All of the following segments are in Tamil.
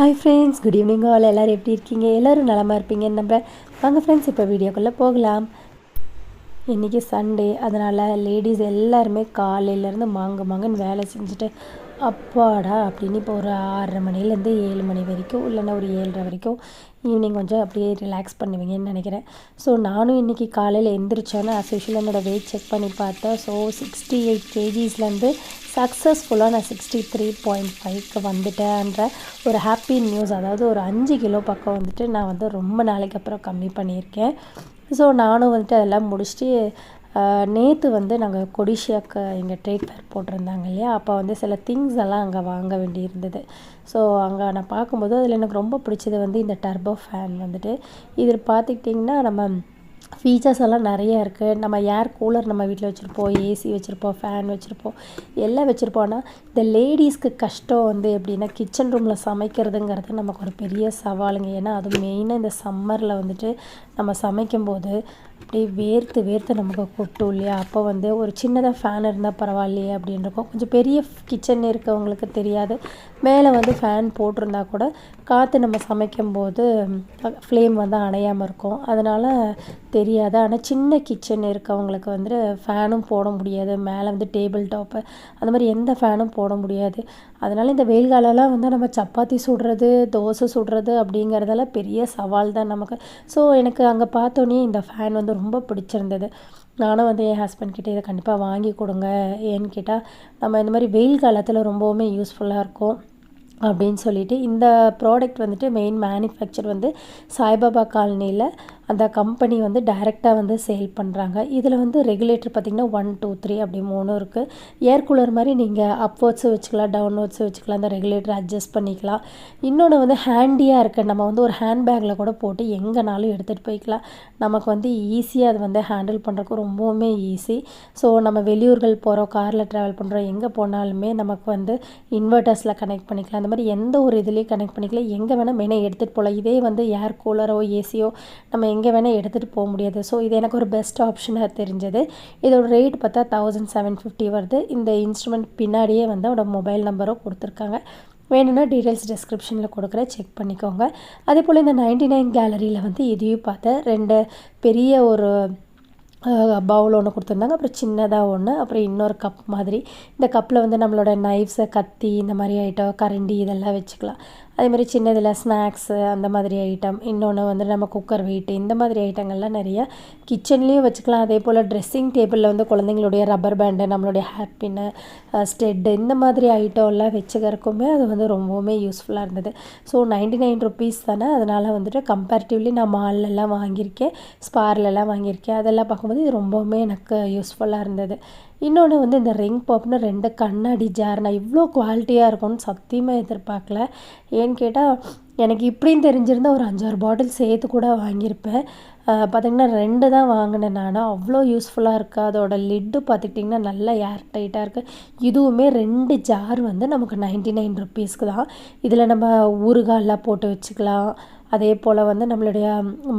Hi friends good evening all எல்லோரும் எப்படி இருக்கீங்க? எல்லோரும் நலமாக இருப்பீங்கன்னு நம்ம வாங்க ஃப்ரெண்ட்ஸ் இப்போ வீடியோக்குள்ளே போகலாம். இன்றைக்கி சண்டே அதனால் லேடிஸ் எல்லாருமே காலையிலேருந்து மாங்கு மாங்குன்னு வேலை செஞ்சுட்டு அப்பாடா அப்படின்னு இப்போ ஒரு ஆறரை மணிலேருந்து ஏழு மணி வரைக்கும் இல்லைன்னா ஒரு ஏழரை வரைக்கும் ஈவினிங் கொஞ்சம் அப்படியே ரிலாக்ஸ் பண்ணுவீங்கன்னு நினைக்கிறேன். ஸோ நானும் இன்றைக்கி காலையில் எந்திரிச்சோன்னே அஸ் என்னோடய வெயிட் செக் பண்ணி பார்த்தேன். ஸோ சிக்ஸ்டி எயிட் கேஜிஸ்லேருந்து சக்ஸஸ்ஃபுல்லாக நான் சிக்ஸ்டி த்ரீ பாயிண்ட் ஃபைவ்க்கு வந்துட்டேன்ற ஒரு ஹாப்பி நியூஸ் அதாவது ஒரு அஞ்சு கிலோ பக்கம் வந்துட்டு நான் வந்து ரொம்ப நாளைக்கு அப்புறம் கம்மி பண்ணியிருக்கேன். ஸோ நானும் வந்துட்டு அதெல்லாம் முடிச்சுட்டு நேற்று வந்து நாங்கள் கொடிஷியாக்கு எங்கள் ட்ரேட் ஃபேர் போட்டிருந்தாங்க இல்லையா? அப்போ வந்து சில திங்ஸ் எல்லாம் அங்கே வாங்க வேண்டி இருந்தது ஸோ அங்கே நான் பார்க்கும்போது அதில் எனக்கு ரொம்ப பிடிச்சது வந்து இந்த டர்போ ஃபேன் வந்துட்டு. இதில் பார்த்துக்கிட்டிங்கன்னா நம்ம ஃபீச்சர்ஸ் எல்லாம் நிறைய இருக்குது நம்ம ஏர் கூலர் நம்ம வீட்டில் வச்சுருப்போம் ஏசி வச்சுருப்போம் ஃபேன் வச்சுருப்போம் எல்லாம் வச்சுருப்போம்னா இந்த லேடிஸ்க்கு கஷ்டம் வந்து எப்படின்னா கிச்சன் ரூமில் சமைக்கிறதுங்கிறது நமக்கு ஒரு பெரிய சவாலுங்க. ஏன்னா அது மெயினாக இந்த சம்மரில் வந்துட்டு நம்ம சமைக்கும்போது அப்படியே வேர்த்து வேர்த்து நமக்கு கொட்டும் இல்லையா? அப்போ வந்து ஒரு சின்னதாக ஃபேன் இருந்தால் பரவாயில்லையே அப்படின்னு இருக்கும் கொஞ்சம் பெரிய கிச்சன் இருக்கவங்களுக்கு தெரியாது. மேலே வந்து ஃபேன் போட்டிருந்தா கூட காற்று நம்ம சமைக்கும்போது ஃப்ளேம் வந்து அணையாமல் இருக்கும். அதனால் தெரியாது. ஆனால் சின்ன கிச்சன் இருக்கவங்களுக்கு வந்துட்டு ஃபேனும் போட முடியாது. மேலே வந்து டேபிள் டாப்பு அந்த மாதிரி எந்த ஃபேனும் போட முடியாது. அதனால் இந்த வெயில் காலம்லாம் வந்து நம்ம சப்பாத்தி சுடுறது தோசை சுடுறது அப்படிங்கிறதெல்லாம் பெரிய சவால் தான் நமக்கு. ஸோ எனக்கு அங்கே பார்த்தோன்னே இந்த ஃபேன் வந்து ரொம்ப பிடிச்சிருந்தது. நானும் வந்து என் ஹஸ்பண்ட் கிட்டே இதை கண்டிப்பாக வாங்கி கொடுங்க. ஏன்னு கேட்டால் நம்ம இந்த மாதிரி வெயில் காலத்தில் ரொம்பவுமே யூஸ்ஃபுல்லாக இருக்கும் அப்படின்னு சொல்லிட்டு இந்த ப்ராடக்ட் வந்துட்டு மெயின் மேனுஃபேக்சர் வந்து சாய்பாபா காலனியில் அந்த கம்பெனி வந்து டைரெக்டாக வந்து சேல் பண்ணுறாங்க இதில் வந்து ரெகுலேட்டர் பார்த்திங்கன்னா ஒன் டூ த்ரீ அப்படி மூணு இருக்குது ஏர் கூலர் மாதிரி நீங்கள் அப்வர்ட்ஸு வச்சுக்கலாம் டவுன்வர்ட்ஸு வச்சுக்கலாம் அந்த ரெகுலேட்டர் அட்ஜஸ்ட் பண்ணிக்கலாம். இன்னொன்று வந்து ஹேண்டியாக இருக்குது நம்ம வந்து ஒரு ஹேண்ட் பேக்கில் கூட போட்டு எங்கேனாலும் எடுத்துகிட்டு போய்க்கலாம். நமக்கு வந்து ஈஸியாக அது வந்து ஹேண்டில் பண்ணுறதுக்கு ரொம்பவுமே ஈஸி ஸோ நம்ம வெளியூர்கள் போகிறோம் காரில் ட்ராவல் பண்ணுறோம் எங்கே போனாலுமே நமக்கு வந்து இன்வெர்ட்டர்ஸில் கனெக்ட் பண்ணிக்கலாம். அந்த மாதிரி எந்த ஒரு இதுலேயும் கனெக்ட் பண்ணிக்கலாம். எங்கே வேணால் மெயினாக எடுத்துகிட்டு போகலாம். இதே வந்து ஏர் கூலரோ ஏசியோ நம்ம எங்கே வேணால் எடுத்துகிட்டு போக முடியாது. ஸோ இது எனக்கு ஒரு பெஸ்ட் ஆப்ஷனாக தெரிஞ்சது. இதோட ரேட் பார்த்தா தௌசண்ட் செவன் ஃபிஃப்டி வருது. இந்த இன்ஸ்ட்ருமெண்ட் பின்னாடியே வந்து அவனோட மொபைல் நம்பரும் கொடுத்துருக்காங்க. வேணும்னா டீட்டெயில்ஸ் டிஸ்கிரிப்ஷனில் கொடுக்குறேன். செக் பண்ணிக்கோங்க. அதே போல் இந்த நைன்டி நைன் கேலரியில் வந்து இதையும் பார்த்தேன் ரெண்டு பெரிய ஒரு பவுல் ஒன்று கொடுத்துருந்தாங்க. அப்புறம் சின்னதாக ஒன்று அப்புறம் இன்னொரு கப் மாதிரி. இந்த கப்பில் வந்து நம்மளோட நைஃப்ஸை கத்தி இந்த மாதிரி ஐட்டம் கரண்டி இதெல்லாம் வச்சுக்கலாம். அதேமாதிரி சின்னதில் ஸ்நாக்ஸு அந்த மாதிரி ஐட்டம் இன்னொன்று வந்து நம்ம குக்கர் வெயிட்டு இந்த மாதிரி ஐட்டங்கள்லாம் நிறைய கிச்சன்லேயும் வச்சுக்கலாம். அதே போல் ட்ரெஸ்ஸிங் டேபிளில் வந்து குழந்தைங்களுடைய ரப்பர் பேண்டு நம்மளுடைய ஹேப்பின்னு ஸ்டெட்டு இந்த மாதிரி ஐட்டம்லாம் வச்சுக்கிறதுக்குமே அது வந்து ரொம்பவுமே யூஸ்ஃபுல்லாக இருந்தது. ஸோ நைன்டி நைன் ருபீஸ் தானே? அதனால் வந்துட்டு கம்பேரிட்டிவ்லி நான் மால்லலாம் வாங்கியிருக்கேன் ஸ்பார்லலாம் வாங்கியிருக்கேன். அதெல்லாம் பார்க்கும்போது இது ரொம்பவுமே எனக்கு யூஸ்ஃபுல்லாக இருந்தது. இன்னொன்று வந்து இந்த ரிங் பாப்னு ரெண்டு கண்ணாடி ஜார் நான் இவ்வளோ குவாலிட்டியாக இருக்கும்னு சத்தியமாக எதிர்பார்க்கல. ஏன்னு கேட்டால் எனக்கு இப்படின்னு தெரிஞ்சிருந்தால் ஒரு அஞ்சாறு பாட்டில் சேர்த்து கூட வாங்கியிருப்பேன். பார்த்திங்கன்னா ரெண்டு தான் வாங்கினேன் நான். அவ்வளோ யூஸ்ஃபுல்லாக இருக்குது அதோட லிட்டு பார்த்துக்கிட்டிங்கன்னா நல்லா ஏர் டைட்டாக இருக்குது இதுவுமே ரெண்டு ஜார் வந்து நமக்கு நைன்டி நைன் ருப்பீஸ்க்கு தான். இதில் நம்ம ஊறுகாலெலாம் போட்டு வச்சுக்கலாம். அதே போல் வந்து நம்மளுடைய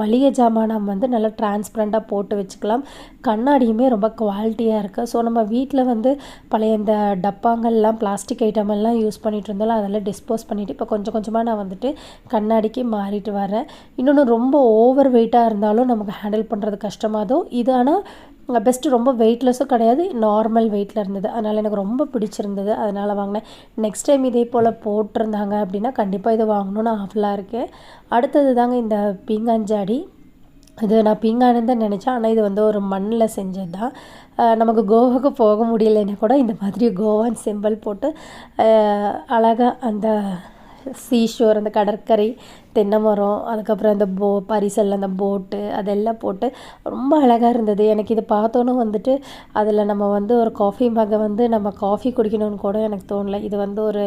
மளிகை ஜாமானம் வந்து நல்லா டிரான்ஸ்பரண்ட்டாக போட்டு வச்சுக்கலாம். கண்ணாடியுமே ரொம்ப குவாலிட்டியாக இருக்குது ஸோ நம்ம வீட்டில் வந்து பழைய இந்த டப்பாங்கள்லாம் பிளாஸ்டிக் ஐட்டம் எல்லாம் யூஸ் பண்ணிகிட்டு இருந்தாலும் அதெல்லாம் டிஸ்போஸ் பண்ணிவிட்டு இப்போ கொஞ்சம் கொஞ்சமாக நான் வந்துட்டு கண்ணாடிக்கு மாறிட்டு வரேன். இன்னொன்று ரொம்ப ஓவர் வெயிட்டாக இருந்தாலும் நமக்கு ஹேண்டில் பண்ணுறது கஷ்டமாதோ இது ஆனால் பெஸ்ட்டு ரொம்ப வெயிட்லெஸ்ஸும் கிடையாது நார்மல் வெயிட்டில் இருந்தது. அதனால் எனக்கு ரொம்ப பிடிச்சிருந்தது அதனால் வாங்கினேன். நெக்ஸ்ட் டைம் இதே போல் போட்டிருந்தாங்க அப்படின்னா கண்டிப்பாக இது வாங்கணும்னு ஆஃபலாக இருக்கேன். அடுத்தது தாங்க இந்த பீங்காஞ்சாடி இது நான் பீங்கானு தான் நினச்சேன். ஆனால் இது வந்து ஒரு மண்ணில் செஞ்சது தான் நமக்கு கோவாவுக்கு போக முடியலைன்னா கூட இந்த மாதிரி கோவான் சிம்பிள் போட்டு அழகாக அந்த சீஷோர் அந்த கடற்கரை தென்னை மரம் அதுக்கப்புறம் அந்த போ பரிசல் அந்த போட்டு அதெல்லாம் போட்டு ரொம்ப அழகாக இருந்தது. எனக்கு இது பார்த்தோன்னே வந்துட்டு அதில் நம்ம வந்து ஒரு காஃபி மகை வந்து நம்ம காஃபி குடிக்கணும்னு கூட எனக்கு தோணலை. இது வந்து ஒரு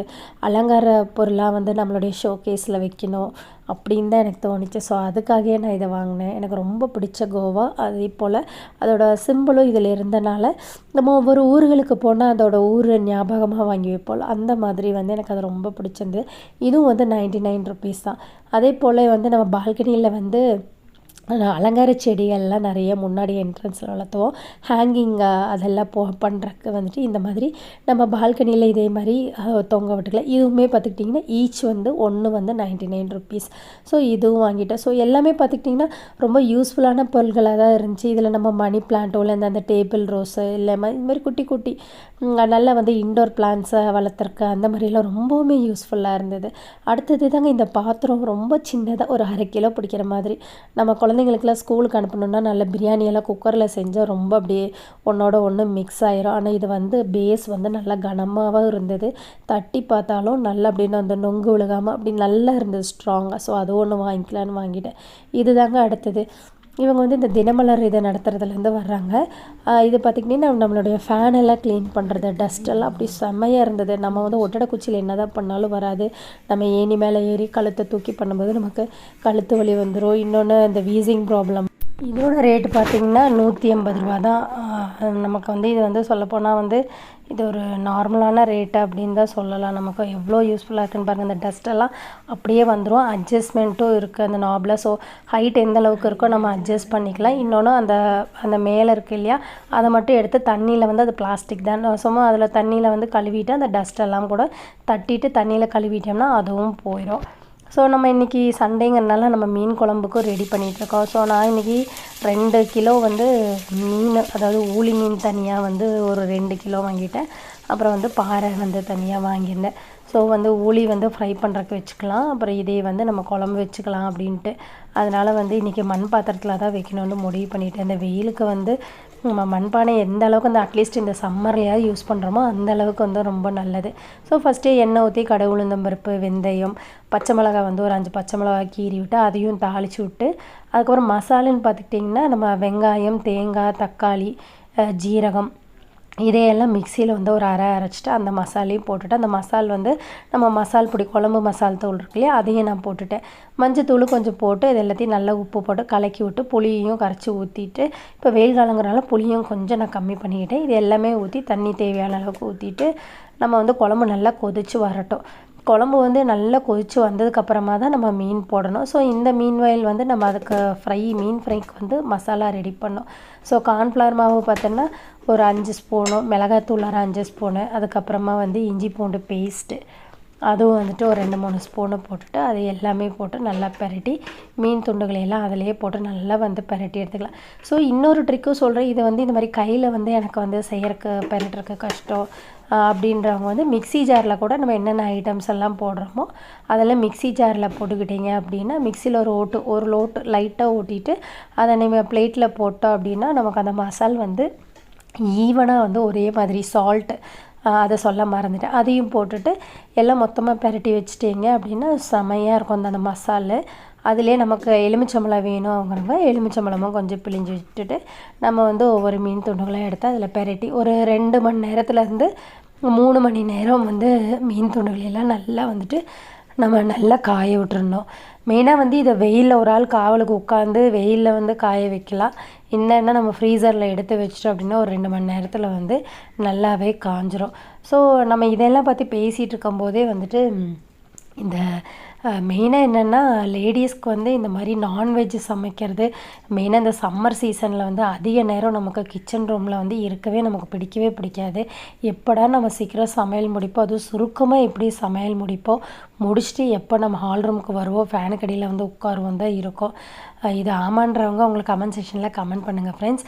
அலங்கார பொருளாக வந்து நம்மளுடைய ஷோ கேஸில் வைக்கணும் அப்படின்னு தான் எனக்கு தோணுச்சு. ஸோ அதுக்காகவே நான் இதை வாங்கினேன். எனக்கு ரொம்ப பிடிச்ச கோவா. அதே போல் அதோட சிம்பிளும் இதில் இருந்தனால நம்ம ஒவ்வொரு ஊர்களுக்கு போனால் அதோட ஊர் ஞாபகமாக வாங்கி வைப்போம். அந்த மாதிரி வந்து எனக்கு அது ரொம்ப பிடிச்சிருந்து இதுவும் வந்து நைன்டி நைன் ருபீஸ் தான். அதே போல் வந்து நம்ம பால்கனியில் வந்து அலங்கார செடிகள்லாம் நிறைய முன்னாடி என்ட்ரன்ஸில் வளர்த்துவோம் ஹேங்கிங் அதெல்லாம் போ பண்ணுறக்கு வந்துட்டு இந்த மாதிரி நம்ம பால்கனியில் இதே மாதிரி தொங்க விட்டுக்கலாம் இதுவுமே பார்த்துக்கிட்டிங்கன்னா ஈச் வந்து ஒன்று வந்து நைன்டி நைன் ருபீஸ் ஸோ இதுவும் வாங்கிட்டேன் ஸோ எல்லாமே பார்த்துக்கிட்டிங்கன்னா ரொம்ப யூஸ்ஃபுல்லான பொருட்களாக தான் இருந்துச்சு. இதில் நம்ம மணி பிளான்ட்டோ இல்லை அந்த டேபிள் ரோஸு இல்லை இது மாதிரி குட்டி குட்டி நல்லா வந்து இன்டோர் பிளான்ஸை வளர்த்துருக்கு அந்த மாதிரிலாம் ரொம்பவுமே யூஸ்ஃபுல்லாக இருந்தது. அடுத்தது தாங்க இந்த பாத்திரம் ரொம்ப சின்னதாக ஒரு அரை கிலோ பிடிக்கிற மாதிரி. நம்ம குழந்தை குழந்தைங்களுக்குலாம் ஸ்கூலுக்கு அனுப்பணுன்னா நல்ல பிரியாணியெல்லாம் குக்கரில் செஞ்சால் ரொம்ப அப்படியே ஒன்றோட ஒன்று மிக்ஸ் ஆயிரும். ஆனால் இது வந்து பேஸ் வந்து நல்லா கனமாகவும் இருந்தது. தட்டி பார்த்தாலும் நல்லா அப்படின்னு அந்த நொங்கு விழுகாமல் அப்படி நல்லா இருந்தது ஸ்ட்ராங்காக ஸோ அது ஒன்று வாங்கிக்கலான்னு வாங்கிட்டேன். இது தாங்க அடுத்தது. இவங்க வந்து இந்த தினமலர் இதை நடத்துறதுலேருந்து வர்றாங்க. இது பார்த்திங்கன்னா நம்மளுடைய ஃபேன் எல்லாம் க்ளீன் பண்ணுறது டஸ்ட்டெல்லாம் அப்படி செம்மையாக இருந்தது. நம்ம வந்து ஒட்டடை குச்சியில் என்ன தான் பண்ணாலும் வராது. நம்ம ஏணி மேலே ஏறி கழுத்தை தூக்கி பண்ணும்போது நமக்கு கழுத்து வலி வந்துடும் இன்னொன்று இந்த வீசிங் ப்ராப்ளம் இதோட ரேட்டு பார்த்திங்கன்னா நூற்றி ஐம்பது ரூபா தான். நமக்கு வந்து இது வந்து சொல்லப்போனால் வந்து இது ஒரு நார்மலான ரேட்டு அப்படின்னு தான் சொல்லலாம். நமக்கு எவ்வளோ யூஸ்ஃபுல்லாக இருக்குன்னு பாருங்கள் இந்த டஸ்ட்டெல்லாம் அப்படியே வந்துடும் அட்ஜஸ்ட்மெண்ட்டும் இருக்குது அந்த நாபில் ஸோ ஹைட் எந்த அளவுக்கு இருக்கோ நம்ம அட்ஜஸ்ட் பண்ணிக்கலாம். இன்னொன்று அந்த அந்த மேலே இருக்குது இல்லையா? அதை மட்டும் எடுத்து தண்ணியில் வந்து அது பிளாஸ்டிக் தான். சும்மா அதில் தண்ணியில் வந்து கழுவிட்டு அந்த டஸ்ட்டெல்லாம் கூட தட்டிட்டு தண்ணியில் கழுவிட்டோம்னா அதுவும் போயிடும் ஸோ நம்ம இன்றைக்கி சண்டேங்கிறனால நம்ம மீன் குழம்புக்கும் ரெடி பண்ணிகிட்ருக்கோம் ஸோ நான் இன்றைக்கி ரெண்டு கிலோ வந்து மீன் அதாவது ஊளி மீன் தனியாக வந்து ஒரு ரெண்டு கிலோ வாங்கிட்டேன். அப்புறம் வந்து பாறை வந்து தனியாக வாங்கியிருந்தேன். ஸோ வந்து ஊளி வந்து ஃப்ரை பண்ணுறக்கு வச்சுக்கலாம். அப்புறம் இதே வந்து நம்ம குழம்பு வச்சுக்கலாம் அப்படின்ட்டு. அதனால் வந்து இன்றைக்கி மண் பாத்திரத்தில் தான் வைக்கணும்னு முடிவு பண்ணிவிட்டேன் இந்த வெயிலுக்கு வந்து நம்ம மண்பானை எந்த அளவுக்கு வந்து அட்லீஸ்ட் இந்த சம்மர்லையாவது யூஸ் பண்ணுறோமோ அந்த அளவுக்கு வந்து ரொம்ப நல்லது. ஸோ ஃபஸ்ட்டு எண்ணெய் ஊற்றி கடை உளுந்தம்பருப்பு வெந்தயம் பச்சை மிளகா வந்து ஒரு அஞ்சு பச்சை மிளகா கீறி விட்டு அதையும் தாளித்து விட்டு அதுக்கப்புறம் மசாலுன்னு பார்த்துக்கிட்டிங்கன்னா நம்ம வெங்காயம் தேங்காய் தக்காளி ஜீரகம் இதையெல்லாம் மிக்சியில் வந்து ஒரு அரை அரைச்சிட்டு அந்த மசாலையும் போட்டுட்டு அந்த மசால் வந்து நம்ம மசால் பொடி குழம்பு மசால் தூள் இருக்கு இல்லையா அதையும் நான் போட்டுட்டேன். மஞ்சத்தூள் கொஞ்சம் போட்டு இது எல்லாத்தையும் நல்லா உப்பு போட்டு கலக்கி விட்டு புளியையும் கரைச்சி ஊற்றிட்டு இப்போ வெயில் காலங்கிறனால புளியும் கொஞ்சம் நான் கம்மி பண்ணிக்கிட்டேன். இது எல்லாமே ஊற்றி தண்ணி தேவையான அளவுக்கு ஊற்றிட்டு நம்ம வந்து குழம்பு நல்லா கொதித்து வரட்டும். குழம்பு வந்து நல்லா கொதித்து வந்ததுக்கப்புறமா தான் நம்ம மீன் போடணும். ஸோ இந்த மீன் வயல் வந்து நம்ம அதுக்கு ஃப்ரை மீன் ஃப்ரைக்கு வந்து மசாலா ரெடி பண்ணோம் ஸோ கார்ன்ஃப்ளவர் மாவு பார்த்தோன்னா ஒரு அஞ்சு ஸ்பூனு மிளகாத்தூள் ஒரு அஞ்சு ஸ்பூனு அதுக்கப்புறமா வந்து இஞ்சி பூண்டு பேஸ்ட்டு அதுவும் வந்துட்டு ஒரு ரெண்டு மூணு ஸ்பூனை போட்டுட்டு அது எல்லாமே போட்டு நல்லா பரட்டி மீன் துண்டுகளையெல்லாம் அதிலேயே போட்டு நல்லா வந்து பரட்டி எடுத்துக்கலாம். ஸோ இன்னொரு ட்ரிக்கும் சொல்கிறேன் இது வந்து இந்த மாதிரி கையில் வந்து எனக்கு வந்து செய்கிறக்கு பரட்டுறக்கு கஷ்டம். அப்படின்றவங்க வந்து மிக்சி ஜாரில் கூட நம்ம என்னென்ன ஐட்டம்ஸ் எல்லாம் போடுறோமோ அதெல்லாம் மிக்சி ஜாரில் போட்டுக்கிட்டீங்க அப்படின்னா மிக்சியில் ஒரு ஓட்டு ஒரு லோட்டு லைட்டாக ஓட்டிட்டு அதை நம்ம பிளேட்டில் போட்டோம் அப்படின்னா நமக்கு அந்த மசால் வந்து ஈவனாக வந்து ஒரே மாதிரி சால்ட்டு அதை சொல்ல மறந்துட்டேன். அதையும் போட்டுட்டு எல்லாம் மொத்தமாக பெரட்டி வச்சுட்டீங்க அப்படின்னா செமையாக இருக்கும் அந்த அந்த மசாலு. அதிலே நமக்கு எலுமிச்சம்பழம் வேணும் அவங்கிறவங்க எலுமிச்சம்பழமும் கொஞ்சம் பிழிஞ்சு விட்டுட்டு நம்ம வந்து ஒவ்வொரு மீன் துண்டுகளாக எடுத்து அதில் பெரட்டி ஒரு ரெண்டு மணி நேரத்துலேருந்து மூணு மணி நேரம் வந்து மீன் துண்டுகளெல்லாம் நல்லா வந்துட்டு நம்ம நல்லா காய விட்டுருந்தோம் மெயினாக வந்து இதை வெயிலில் ஒரு ஆள் காவலுக்கு உட்காந்து வெயிலில் வந்து காய வைக்கலாம். என்னென்னா நம்ம ஃப்ரீசரில் எடுத்து வச்சிட்டோம் அப்படின்னா ஒரு ரெண்டு மணி நேரத்தில் வந்து நல்லாவே காஞ்சிரும். ஸோ நம்ம இதெல்லாம் பற்றி பேசிகிட்டு இருக்கும்போதே வந்துட்டு இந்த மெயினாக என்னென்னா லேடிஸ்க்கு வந்து இந்த மாதிரி நான்வெஜ் சமைக்கிறது மெயினாக இந்த சம்மர் சீசனில் வந்து அதிக நேரம் நமக்கு கிச்சன் ரூமில் வந்து இருக்கவே நமக்கு பிடிக்கவே பிடிக்காது. எப்படா நம்ம சீக்கிரம் சமையல் முடிப்போம்? அதுவும் சுருக்கமாக எப்படி சமையல் முடிப்போம்? முடிச்சுட்டு எப்போ நம்ம ஹால் ரூமுக்கு வருவோம்? ஃபேனுக்கு அடியில் வந்து உட்காருவோம் தான் இருக்கும். இது ஆமான்றவங்க உங்களுக்கு கமெண்ட் செக்ஷனில் கமெண்ட் பண்ணுங்கள் ஃப்ரெண்ட்ஸ்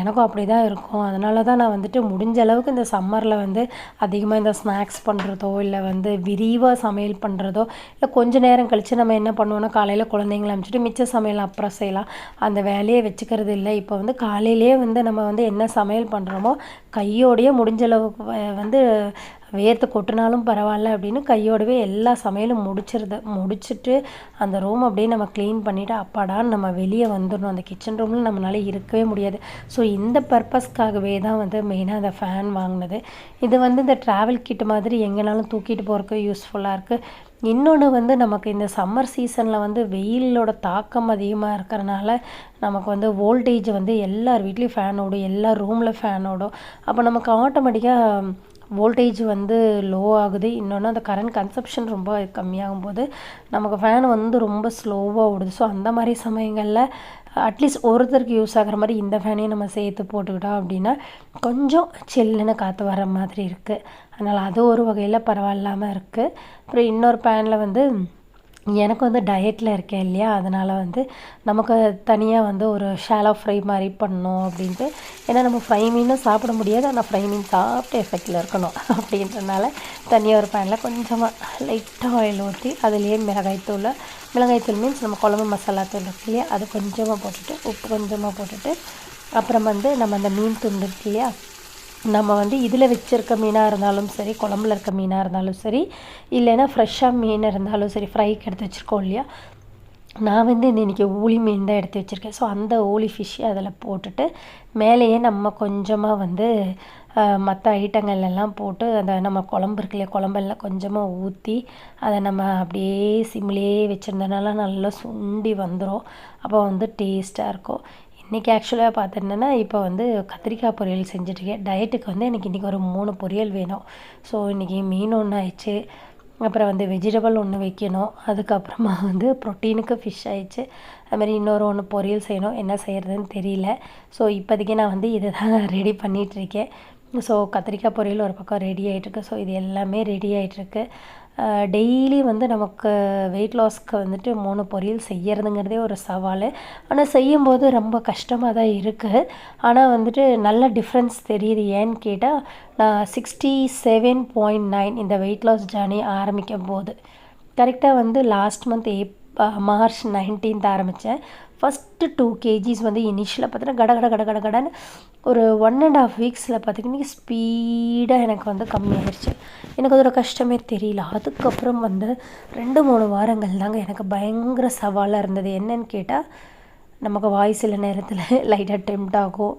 எனக்கும் அப்படி தான் இருக்கும். அதனால தான் நான் வந்துட்டு முடிஞ்ச அளவுக்கு இந்த சம்மரில் வந்து அதிகமாக இந்த ஸ்நாக்ஸ் பண்ணுறதோ இல்லை வந்து விரிவாக சமையல் பண்ணுறதோ இல்லை கொஞ்சம் கொஞ்சம் நேரம் கழித்து நம்ம என்ன பண்ணுவோன்னா காலையில் குழந்தைங்கள அனுப்பிச்சிட்டு மிச்ச சமையல் அப்புறம் செய்யலாம். அந்த வேலையை வச்சுக்கிறது இல்லை. இப்போ வந்து காலையிலே வந்து நம்ம வந்து என்ன சமையல் பண்ணுறோமோ கையோடையே முடிஞ்ச அளவுக்கு வந்து வேர்த்து கொட்டினாலும் பரவாயில்ல அப்படின்னு கையோடவே எல்லா சமையலும் முடிச்சிருது முடிச்சுட்டு அந்த ரூம் அப்படியே நம்ம க்ளீன் பண்ணிவிட்டு அப்பாடான்னு நம்ம வெளியே வந்துடணும். அந்த கிச்சன் ரூமில் நம்மளால் இருக்கவே முடியாது. ஸோ இந்த பர்பஸ்க்காகவே தான் வந்து மெயினாக அந்த ஃபேன் வாங்கினது. இது வந்து இந்த ட்ராவல் கிட் மாதிரி எங்கேனாலும் தூக்கிட்டு போகிறக்கு யூஸ்ஃபுல்லாக இருக்குது இன்னொன்று வந்து நமக்கு இந்த சம்மர் சீசனில் வந்து வெயிலோட தாக்கம் அதிகமாக இருக்கிறனால நமக்கு வந்து வோல்டேஜ் வந்து எல்லார் வீட்லேயும் ஃபேன் ஓடும் எல்லா ரூமில் ஃபேன் ஓடும். அப்போ நமக்கு ஆட்டோமேட்டிக்காக வோல்டேஜ் வந்து லோ ஆகுது. இன்னொன்று அந்த கரண்ட் கன்சப்ஷன் ரொம்ப கம்மியாகும் போது நமக்கு ஃபேன் வந்து ரொம்ப ஸ்லோவாக ஓடுது. ஸோ அந்த மாதிரி சமயங்களில் அட்லீஸ்ட் ஒருத்தருக்கு யூஸ் ஆகிற மாதிரி இந்த ஃபேனையும் நம்ம சேர்த்து போட்டுக்கிட்டோம் அப்படின்னா கொஞ்சம் சில்லுன்னு காற்று வர மாதிரி இருக்குது அதனால் அது ஒரு வகையில் பரவாயில்லாமல் இருக்குது அப்புறம் இன்னொரு ஃபேனில் வந்து எனக்கு வந்து டயட்டில் இருக்கேன் இல்லையா? அதனால் வந்து நமக்கு தனியாக வந்து ஒரு ஷாலோ ஃப்ரை மாதிரி பண்ணணும் அப்படின்ட்டு. ஏன்னா நம்ம ஃப்ரை மீனும் சாப்பிட முடியாது. ஆனால் ஃப்ரை மீன் சாப்பிட்டு எஃபெக்டில் இருக்கணும் அப்படின்றனால தனியாக ஒரு பேனில் கொஞ்சமாக லைட்டாக ஆயில் ஊற்றி அதுலேயே மிளகாய்த்தூள் மிளகாய்த்தூள் மீன்ஸ் நம்ம குழம்பு மசாலா தூள் இருக்கு இல்லையா? அது கொஞ்சமாக போட்டுட்டு உப்பு கொஞ்சமாக போட்டுட்டு அப்புறம் வந்து நம்ம அந்த மீன் துண்டு இருக்கு இல்லையா? நம்ம வந்து இதில் வச்சுருக்க மீனாக இருந்தாலும் சரி குழம்புல இருக்க மீனாக இருந்தாலும் சரி இல்லைன்னா ஃப்ரெஷ்ஷாக மீன் இருந்தாலும் சரி ஃப்ரைக்கு எடுத்து வச்சுருக்கோம் இல்லையா? நான் வந்து இந்த இன்றைக்கி ஊளி மீன் தான் எடுத்து வச்சுருக்கேன். ஸோ அந்த ஊளி ஃபிஷ்ஷை அதில் போட்டுட்டு மேலேயே நம்ம கொஞ்சமாக வந்து மற்ற ஐட்டங்கள் எல்லாம் போட்டு அந்த நம்ம குழம்பு இருக்கு இல்லையா குழம்பெல்லாம் கொஞ்சமாக ஊற்றி அதை நம்ம அப்படியே சிம்லேயே வச்சுருந்தனால நல்லா சுண்டி வந்துடும் அப்போ வந்து டேஸ்ட்டாக இருக்கும். இன்றைக்கி ஆக்சுவலாக பார்த்துட்டேன்னா இப்போ வந்து கத்திரிக்காய் பொரியல் செஞ்சுட்ருக்கேன் டயட்டுக்கு வந்து எனக்கு இன்றைக்கி ஒரு மூணு பொரியல் வேணும். ஸோ இன்றைக்கி மீன் ஒன்று ஆயிடுச்சு. அப்புறம் வந்து வெஜிடபிள் ஒன்று வைக்கணும். அதுக்கப்புறமா வந்து ப்ரோட்டீனுக்கு ஃபிஷ் ஆயிடுச்சு. அதுமாதிரி இன்னொரு ஒன்று பொரியல் செய்யணும். என்ன செய்கிறதுன்னு தெரியல. ஸோ இப்போதைக்கு நான் வந்து இதை தான் ரெடி பண்ணிகிட்ருக்கேன் ஸோ கத்திரிக்காய் பொரியல் ஒரு பக்கம் ரெடி ஆகிட்டுருக்கு ஸோ இது எல்லாமே ரெடி ஆகிட்டுருக்கு டெய்லி வந்து நமக்கு வெயிட் லாஸ்க்கு வந்துட்டு மூணு பொரியல் செய்யறதுங்கிறதே ஒரு சவால். ஆனால் செய்யும்போது ரொம்ப கஷ்டமாக தான் இருக்குது ஆனால் வந்துட்டு நல்ல டிஃப்ரென்ஸ் தெரியுது ஏன்னு கேட்டால் நான் சிக்ஸ்டி செவன் பாயிண்ட் நைன் இந்த வெயிட் லாஸ் ஜேர்னி ஆரம்பிக்கும் போது. கரெக்டாக வந்து லாஸ்ட் மந்த் ஏப் மார்ச் நைன்டீன்த் ஆரம்பித்தேன் ஃபஸ்ட்டு டூ கேஜிஸ் வந்து இனிஷியலாக பார்த்தீங்கன்னா கட கட கட கட கடன்னு ஒரு ஒன் அண்ட் ஆஃப் வீக்ஸில் பார்த்திங்கன்னா ஸ்பீடாக எனக்கு வந்து கம்மியாகிடுச்சு எனக்கு அதோட கஷ்டமே தெரியல. அதுக்கப்புறம் வந்து ரெண்டு மூணு வாரங்கள் தாங்க எனக்கு பயங்கர சவாலாக இருந்தது. என்னன்னு கேட்டால் நமக்கு வாய் சில நேரத்தில் லைட்டாக டெம்ட் ஆகும்.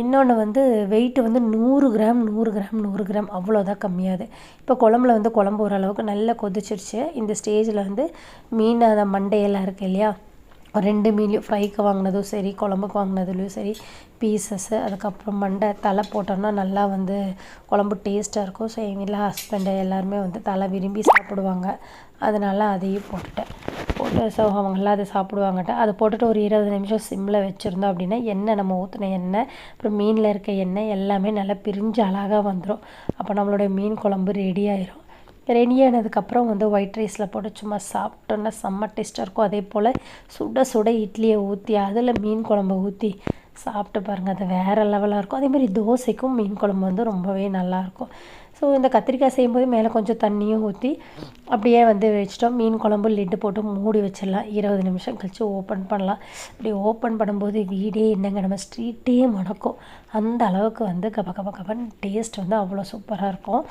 இன்னொன்று வந்து வெயிட் வந்து நூறு கிராம் நூறு கிராம் நூறு கிராம் அவ்வளோதான் கம்மியாது. இப்போ குழம்புல வந்து குழம்பு ஓரளவுக்கு நல்லா கொதிச்சிருச்சு. இந்த ஸ்டேஜில் வந்து மீன் அந்த மண்டையெல்லாம் இருக்குது இல்லையா? ரெண்டு மீன்லையும் ஃப்ரைக்கு வாங்கினதும் சரி குழம்புக்கு வாங்கினதுலையும் சரி பீசஸ்ஸு அதுக்கப்புறம் மண்டை தலை போட்டோம்னா நல்லா வந்து குழம்பு டேஸ்ட்டாக இருக்கும். ஸோ எங்கள் வீட்டில் ஹஸ்பண்டு எல்லாருமே வந்து தலை விரும்பி சாப்பிடுவாங்க. அதனால் அதையும் போட்டுட்டேன். போட்டு ஸோ அவங்களாம் அதை சாப்பிடுவாங்கட்ட அதை போட்டுட்டு ஒரு இருபது நிமிஷம் சிம்மில் வச்சுருந்தோம் அப்படின்னா எண்ணெய் நம்ம ஊற்றின எண்ணெய் அப்புறம் மீனில் இருக்க எண்ணெய் எல்லாமே நல்லா பிரிஞ்சு அழகாக வந்துடும் அப்போ நம்மளுடைய மீன் குழம்பு ரெடி ஆயிரும். ரெடி ஆனதுக்கப்புறம் வந்து ஒயிட் ரைஸில் போட்டு சும்மா சாப்பிட்டோன்னா செம்ம டேஸ்ட்டாக இருக்கும். அதே போல் சுட சுட இட்லியை ஊற்றி அதில் மீன் குழம்பு ஊற்றி சாப்பிட்டு பாருங்கள் அது வேறு லெவலாக இருக்கும். அதேமாதிரி தோசைக்கும் மீன் குழம்பு வந்து ரொம்பவே நல்லாயிருக்கும் ஸோ இந்த கத்திரிக்காய் செய்யும்போது மேலே கொஞ்சம் தண்ணியும் ஊற்றி அப்படியே வந்து வச்சிட்டோம். மீன் குழம்பு லிட்டு போட்டு மூடி வச்சிடலாம். இருபது நிமிஷம் கழித்து ஓப்பன் பண்ணலாம். அப்படி ஓப்பன் பண்ணும்போது வீடே என்னங்க நம்ம ஸ்ட்ரீட்டே மணக்கும். அந்த அளவுக்கு வந்து கப கப கபன் டேஸ்ட் வந்து அவ்வளோ சூப்பராக இருக்கும்.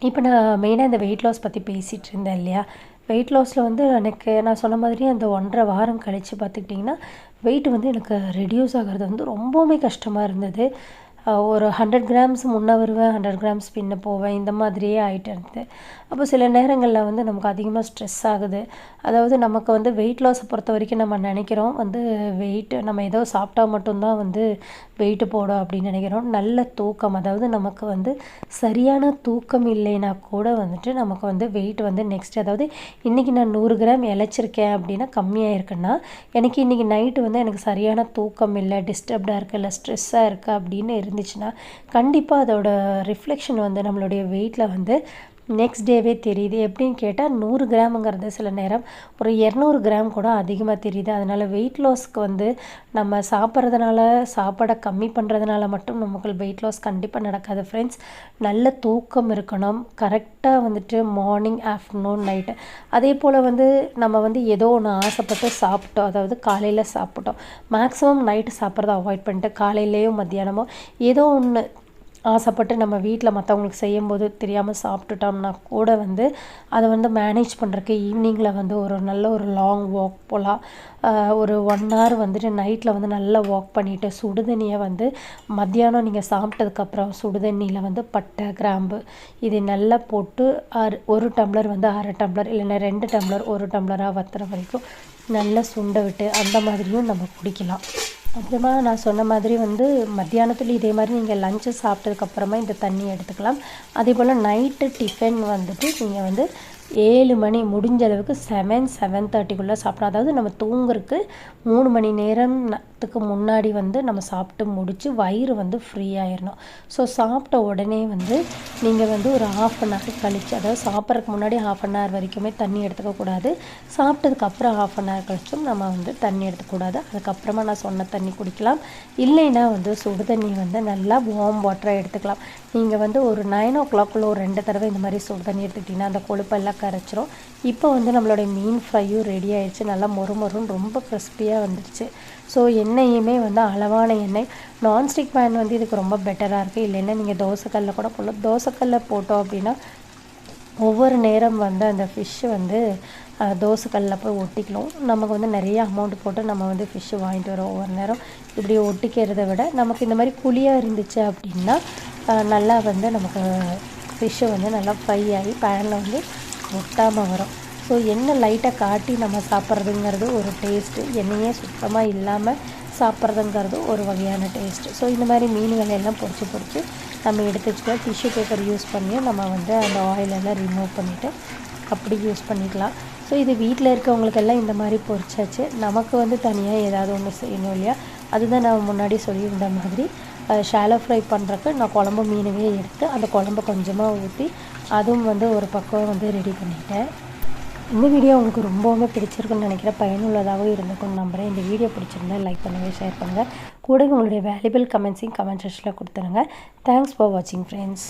இப்போ நான் மெயினாக இந்த வெயிட் லாஸ் பற்றி பேசிகிட்டு இருந்தேன் இல்லையா? வெயிட் லாஸில் வந்து எனக்கு நான் சொன்ன மாதிரி அந்த ஒன்றரை வாரம் கழித்து பார்த்துக்கிட்டிங்கன்னா வெயிட் வந்து எனக்கு ரெடியூஸ் ஆகிறது வந்து ரொம்பவுமே கஷ்டமாக இருந்தது. ஒரு ஹண்ட்ரட் கிராம்ஸ் முன்னே வருவேன் ஹண்ட்ரட் கிராம்ஸ் பின்ன போவேன் இந்த மாதிரியே ஆகிட்டு இருந்தது. அப்போ சில நேரங்களில் வந்து நமக்கு அதிகமாக ஸ்ட்ரெஸ் ஆகுது. அதாவது நமக்கு வந்து வெயிட் லாஸை பொறுத்த வரைக்கும் நம்ம நினைக்கிறோம் வந்து வெயிட் நம்ம ஏதோ சாப்பிட்டா மட்டும்தான் வந்து வெயிட்டு போடும் அப்படின்னு நினைக்கிறோம். நல்ல தூக்கம் அதாவது நமக்கு வந்து சரியான தூக்கம் இல்லைன்னா கூட வந்துட்டு நமக்கு வந்து வெயிட் வந்து நெக்ஸ்ட் அதாவது இன்றைக்கி நான் நூறு கிராம் இழைச்சிருக்கேன் அப்படின்னா கம்மியாக இருக்குன்னா எனக்கு இன்றைக்கி நைட்டு வந்து எனக்கு சரியான தூக்கம் இல்லை டிஸ்டர்ப்டாக இருக்குது இல்லை ஸ்ட்ரெஸ்ஸாக இருக்குது அப்படின்னு இருந்துச்சுன்னா கண்டிப்பாக அதோட ரிஃப்ளெக்ஷன் வந்து நம்மளுடைய வெயிட்டில் வந்து நெக்ஸ்ட் டேவே தெரியுது. எப்படின்னு கேட்டால் நூறு கிராமுங்கிறது சில நேரம் ஒரு இரநூறு கிராம் கூட அதிகமாக தெரியுது. அதனால் வெயிட் லாஸ்க்கு வந்து நம்ம சாப்பிட்றதுனால சாப்பாடை கம்மி பண்ணுறதுனால மட்டும் நமக்கு வெயிட் லாஸ் கண்டிப்பாக நடக்காது. ஃப்ரெண்ட்ஸ் நல்ல தூக்கம் இருக்கணும். கரெக்டாக வந்துட்டு மார்னிங் ஆஃப்டர்நூன் நைட்டு அதே போல் வந்து நம்ம வந்து ஏதோ ஒன்று ஆசைப்பட்டு சாப்பிட்டோம். அதாவது காலையில் சாப்பிட்டோம். மேக்ஸிமம் நைட்டு சாப்பிட்றத அவாய்ட் பண்ணிட்டு காலையிலேயோ மத்தியானமோ ஏதோ ஒன்று ஆசைப்பட்டு நம்ம வீட்டில் மற்றவங்களுக்கு செய்யும்போது தெரியாமல் சாப்பிட்டுட்டோம்னா கூட வந்து அதை வந்து மேனேஜ் பண்ணுறக்கு ஈவினிங்கில் வந்து ஒரு நல்ல ஒரு லாங் வாக் போகலாம் ஒரு ஒன் ஹவர் வந்துட்டு நைட்டில் வந்து நல்லா வாக் பண்ணிவிட்டு சுடுதண்ணியை வந்து மத்தியானம் நீங்கள் சாப்பிட்டதுக்கப்புறம் சுடுதண்ணியில் வந்து பட்டை கிராம்பு இது நல்லா போட்டு அரை ஒரு டம்ளர் வந்து அரை டம்ளர் இல்லைன்னா ரெண்டு டம்ளர் ஒரு டம்ளராக வத்துற வரைக்கும் நல்லா சுண்ட விட்டு அந்த மாதிரியும் நம்ம குடிக்கலாம். அப்புறமா நான் சொன்ன மாதிரி வந்து மத்தியானத்தில் இதே மாதிரி நீங்கள் லஞ்சு சாப்பிட்டதுக்கப்புறமா இந்த தண்ணி எடுத்துக்கலாம். அதே போல் நைட்டு டிஃபன் வந்துட்டு நீங்கள் வந்து ஏழு மணி முடிஞ்ச அளவுக்கு செவன் செவன் தேர்ட்டிக்குள்ளே சாப்பிடும் அதாவது நம்ம தூங்குறதுக்கு மூணு மணி நேரத்துக்கு முன்னாடி வந்து நம்ம சாப்பிட்டு முடித்து வயிறு வந்து ஃப்ரீ ஆயிடணும் ஸோ சாப்பிட்ட உடனே வந்து நீங்கள் வந்து ஒரு ஹாஃப் அன் ஹவர் கழித்து அதாவது சாப்பிட்றதுக்கு முன்னாடி ஹாஃப் அன் ஹவர் வரைக்குமே தண்ணி எடுத்துக்கக்கூடாது சாப்பிட்டதுக்கப்புறம் ஹாஃப் அன் ஹவர் கழிச்சும் நம்ம வந்து தண்ணி எடுத்துக்கூடாது அதுக்கப்புறமா நான் சொன்ன தண்ணி குடிக்கலாம். இல்லைன்னா வந்து சுடு தண்ணி வந்து நல்லா வார்ம் வாட்டராக எடுத்துக்கலாம். நீங்கள் வந்து ஒரு நைன் ஓ கிளாக்குள்ளே ஒரு ரெண்டு தடவை இந்த மாதிரி சுடு தண்ணி எடுத்துக்கிட்டிங்கன்னா அந்த கொழுப்பெல்லாம் கரைச்சிரும் இப்போ வந்து நம்மளுடைய மீன் ஃப்ரையும் ரெடி ஆயிடுச்சு. நல்லா மொறு மொறுன்னு ரொம்ப கிறிஸ்பியாக வந்துடுச்சு. ஸோ எண்ணெயுமே வந்து அளவான எண்ணெய். நான்ஸ்டிக் பேன் வந்து இதுக்கு ரொம்ப பெட்டராக இருக்குது இல்லைன்னா நீங்கள் தோசைக்கல்ல கூட போடலாம் தோசைக்கல்ல போட்டோம் அப்படின்னா ஒவ்வொரு நேரம் வந்து அந்த ஃபிஷ்ஷு வந்து தோசைக்கல்லில் போய் ஒட்டிக்கலாம். நமக்கு வந்து நிறைய அமௌண்ட் போட்டு நம்ம வந்து ஃபிஷ்ஷு வாங்கிட்டு வரோம் ஒவ்வொரு நேரம். இப்படி ஒட்டிக்கிறத விட நமக்கு இந்த மாதிரி குழியாக இருந்துச்சு அப்படின்னா நல்லா வந்து நமக்கு ஃபிஷ்ஷு வந்து நல்லா ஃப்ரை ஆகி பேனில் வந்து ஒட்டாமல் வரும். ஸோ எண்ணெய் லைட்டாக காட்டி நம்ம சாப்பிட்றதுங்கிறது ஒரு டேஸ்ட்டு எண்ணெயே சுத்தமாக இல்லாமல் சாப்பிட்றதுங்கிறது ஒரு வகையான டேஸ்ட்டு ஸோ இந்த மாதிரி மீன்களை எல்லாம் பொறிச்சு பொறிச்சு நம்ம எடுத்து வச்சுக்கலாம் டிஷ்யூ பேப்பர் யூஸ் பண்ணியும் நம்ம வந்து அந்த ஆயிலெல்லாம் ரிமூவ் பண்ணிவிட்டு அப்படி யூஸ் பண்ணிக்கலாம். ஸோ இது வீட்டில் இருக்கவங்களுக்கெல்லாம் இந்த மாதிரி பொரிச்சாச்சு நமக்கு வந்து தனியாக ஏதாவது ஒன்று செய்யணும் இல்லையா? அதுதான் நான் முன்னாடி சொல்லியிருந்த மாதிரி. ஷாலோ ஃப்ரை பண்ணுறக்கு நான் குழம்பு மீனவே எடுத்து அந்த குழம்பு கொஞ்சமாக ஊற்றி அதுவும் வந்து ஒரு பக்கம் வந்து ரெடி பண்ணிட்டேன். இந்த வீடியோ உங்களுக்கு ரொம்பவுமே பிடிச்சிருக்குன்னு நினைக்கிறேன். பயனுள்ளதாகவும் இருந்திருக்கும்னு நம்புகிறேன் இந்த வீடியோ பிடிச்சிருந்தா லைக் பண்ணுங்கள் ஷேர் பண்ணுங்கள் கூட உங்களுடைய வேல்யூபிள் கமெண்ட்ஸையும் கமெண்ட் செக்ஷனில் கொடுத்துருங்க. தேங்க்ஸ் ஃபார் வாட்சிங் ஃப்ரெண்ட்ஸ்